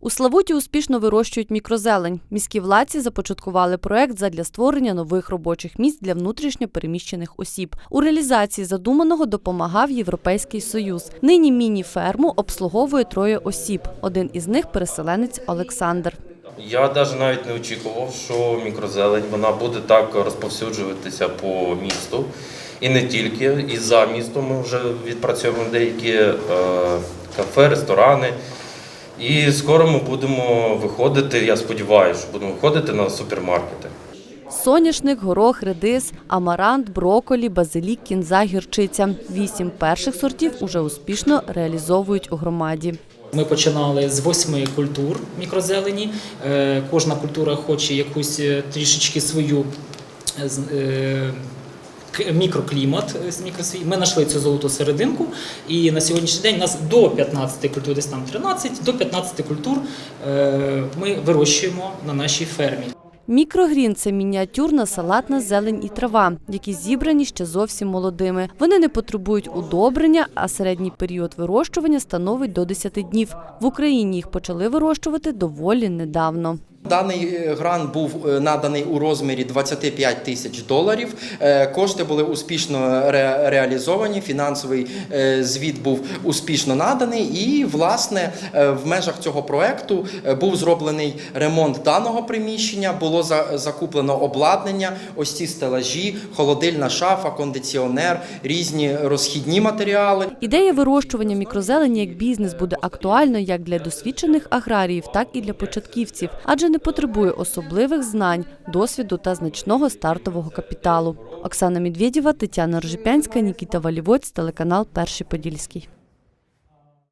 У Славуті успішно вирощують мікрозелень. Міські владці започаткували проект задля створення нових робочих місць для внутрішньо переміщених осіб. У реалізації задуманого допомагав Європейський Союз. Нині міні-ферму обслуговує троє осіб. Один із них переселенець Олександр. Я навіть навіть не очікував, що мікрозелень вона буде так розповсюджуватися по місту. І не тільки, і за містом ми вже відпрацьовуємо деякі е, кафе, ресторани. І скоро ми будемо виходити, я сподіваюся, що будемо виходити на супермаркети. Соняшник, горох, редис, амарант, броколі, базилік, кінза, гірчиця. Вісім перших сортів уже успішно реалізовують у громаді. Ми починали з восьми культур мікрозелені. Е, Кожна культура хоче якусь е, трішечки свою е, мікроклімат е. Ми знайшли цю золоту серединку, і на сьогоднішній день у нас до 15 культур, десь там 13, до 15 культур е, ми вирощуємо на нашій фермі. Мікрогрін це мініатюрна салатна зелень і трава, які зібрані ще зовсім молодими. Вони не потребують удобрення, а середній період вирощування становить до 10 днів. В Україні їх почали вирощувати доволі недавно. Даний е, грант був е, наданий у розмірі 25 тисяч доларів. Е, Кошти були успішно ре- реалізовані. Фінансовий звіт був успішно наданий. І, власне, в межах цього проекту був зроблений ремонт даного приміщення. Було за- закуплено обладнання, ось ці стелажі, холодильна шафа, кондиціонер, різні розхідні матеріали. Ідея вирощування мікрозелені як бізнес буде актуальною як для досвідчених аграріїв, так і для початківців, адже не потребує особливих знань, досвіду та значного стартового капіталу. Оксана Медведєва, Тетяна Ржепянська, Нікіта Валівоць, телеканал Перший Подільський.